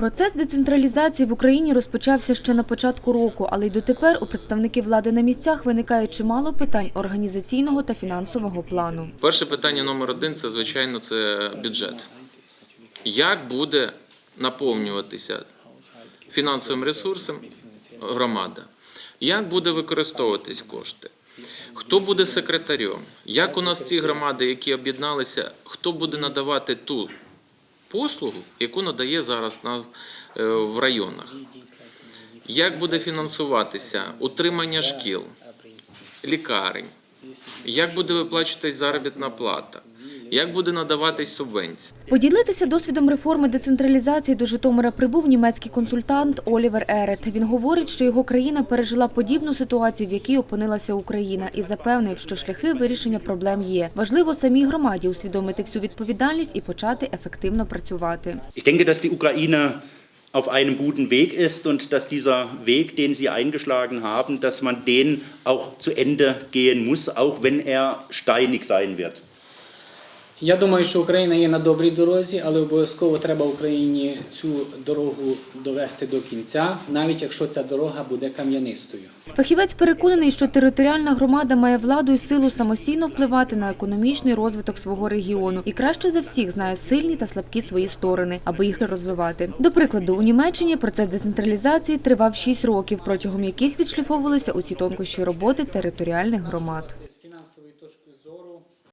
Процес децентралізації в Україні розпочався ще на початку року, але й дотепер у представників влади на місцях виникає чимало питань організаційного та фінансового плану. Перше питання номер один це звичайно це бюджет. Як буде наповнюватися фінансовим ресурсом громада? Як буде використовуватись кошти? Хто буде секретарем? Як у нас ці громади, які об'єдналися, хто буде надавати ту послугу, яку надає зараз на, е, в районах? Як буде фінансуватися утримання шкіл, лікарень? Як буде виплачуватись заробітна плата? Як буде надаватись субвенція? Поділитися досвідом реформи децентралізації до Житомира прибув німецький консультант Олівер Ерет. Він говорить, що його країна пережила подібну ситуацію, в якій опинилася Україна, і запевнив, що шляхи вирішення проблем є. Важливо самій громаді усвідомити всю відповідальність і почати ефективно працювати. Ich denke, dass die Ukraine auf einem guten Weg ist und dass dieser Weg, den Sie eingeschlagen haben, dass man den auch zu Ende gehen muss, auch wenn er steinig sein wird. Я думаю, що Україна є на добрій дорозі, але обов'язково треба Україні цю дорогу довести до кінця, навіть якщо ця дорога буде кам'янистою. Фахівець переконаний, що територіальна громада має владу і силу самостійно впливати на економічний розвиток свого регіону і краще за всіх знає сильні та слабкі свої сторони, аби їх розвивати. До прикладу, у Німеччині процес децентралізації тривав 6 років, протягом яких відшліфовувалися усі тонкощі роботи територіальних громад.